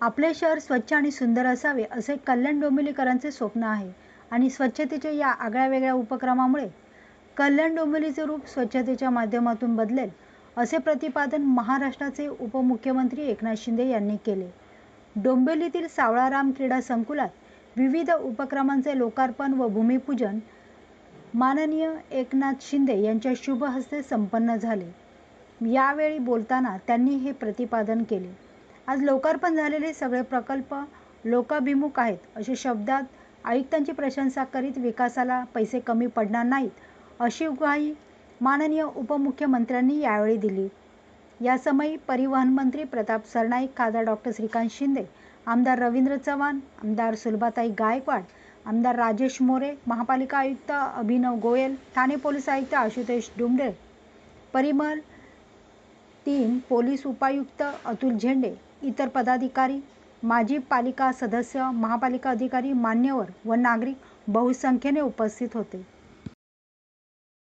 आपले शहर स्वच्छ आणि सुंदर असावे असे कल्याण डोंबिवलीकरांचे स्वप्न आहे. आणि स्वच्छतेच्या या आगळ्यावेगळ्या उपक्रमामुळे कल्याण डोंबिवलीचे रूप स्वच्छतेच्या माध्यमातून बदलेल असे प्रतिपादन महाराष्ट्राचे उपमुख्यमंत्री एकनाथ शिंदे यांनी केले. डोंबिवलीतील सावळाराम क्रीडा संकुलात विविध उपक्रमांचे लोकार्पण व भूमिपूजन माननीय एकनाथ शिंदे यांच्या शुभ हस्ते संपन्न झाले. यावेळी बोलताना त्यांनी हे प्रतिपादन केले. आज लोकार्पण झालेले सगळे प्रकल्प लोकाभिमुख आहेत. असे शब्दात आयुक्तांची प्रशंसा करीत विकासाला पैसे कमी पडणार नाहीत अशी ग्वाही माननीय उपमुख्यमंत्र्यांनी यावेळी दिली. यासमयी परिवहन मंत्री प्रताप सरनाईक खासदार डॉक्टर श्रीकांत शिंदे आमदार रवींद्र चव्हाण आमदार सुलभाताई गायकवाड आमदार राजेश मोरे महापालिका आयुक्त अभिनव गोयल ठाणे पोलीस आयुक्त आशुतोष डुमडे परिमल तीन पोलीस उपायुक्त अतुल झेंडे इतर पदाधिकारी माजी पालिका सदस्य महापालिका अधिकारी मान्यवर व नागरिक बहुसंख्येने उपस्थित होते.